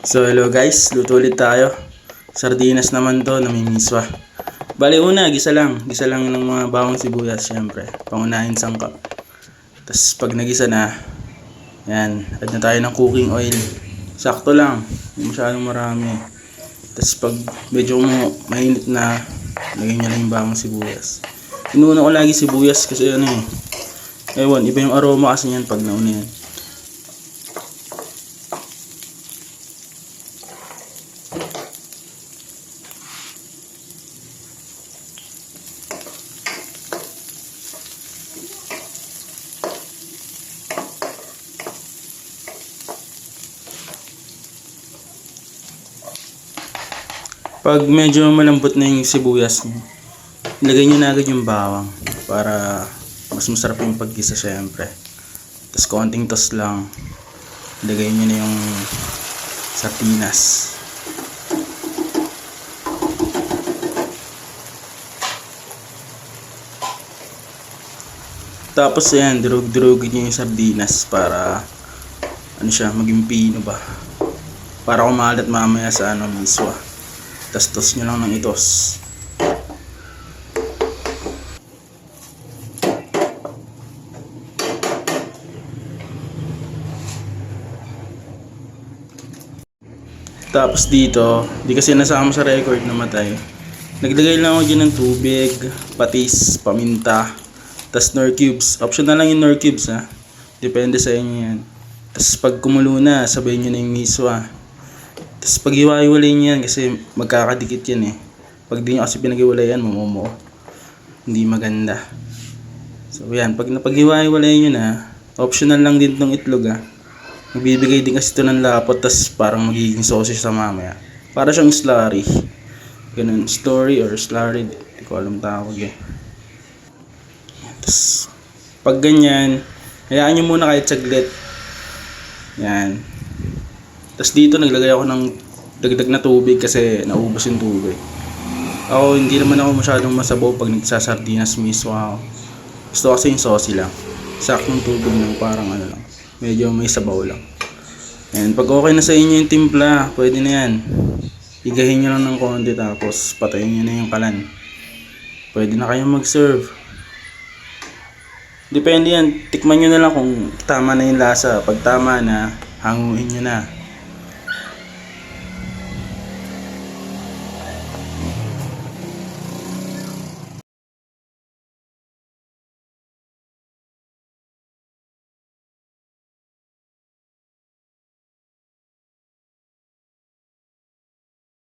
So hello guys, luto ulit tayo. Sardinas naman to na may miswa. Bali una, gisa lang. Gisa lang ng mga bawang sibuyas syempre. Pangunahin sangkap. Tapos pag nagisa na, yan, add na tayo ng cooking oil. Sakto lang, hindi masyadong marami. Tapos pag medyo mo mainit na, lagyan nyo lang yung bawang sibuyas. Inuna ko lagi sibuyas kasi ano eh. Ewan, iba yung aroma kasi yan pag nauna yan. Pag medyo malambot na yung sibuyas nyo, ilagay nyo na agad yung bawang para mas masarap yung paggisa syempre. Tapos konting tos lang. Ilagay nyo na yung sardinas. Tapos ayan, durug-durugin nyo yung sardinas para ano siya, maging pino ba. Para kumalat mamaya sa ano, miswa. Tapos tos nyo lang ng itos. Tapos dito, di kasi nasama sa record na matay. Naglagay lang ako dyan ng tubig, patis, paminta, tas nor cubes. Option na lang yung nor cubes ha. Depende sa inyo yan. Tapos pag kumulo na, sabayin nyo na yung miswa. Tapos pag hiwa-hiwalay nyo yan kasi magkakadikit yan eh. Pag di nyo kasi pinag-hiwalay yan, mamomo. Hindi maganda. So yan, pag napag-hiwa-hiwalay nyo na, optional lang din tong itlog ah. Magbibigay din kasi ito ng lapot tas parang magiging sausage sa mamaya. Para siyang slurry. Ganun, story or slurry. Hindi ko alam tawag eh. Tapos, pag ganyan, hayaan nyo muna kahit saglit. Yan. Tapos dito naglagay ako ng dagdag na tubig kasi naubos yung tubig. Ako, hindi naman ako masyadong masabaw pag nagsasardinas mismo ako. Gusto kasi yung saucy lang. Saktong tubig lang, parang ano lang. Medyo may sabaw lang. And pag okay na sa inyo yung timpla, pwede na yan. Igahin nyo lang ng konti tapos patayin nyo na yung kalan. Pwede na kayong mag-serve. Depende yan. Tikman nyo na lang kung tama na yung lasa. Pag tama na, hanguin nyo na.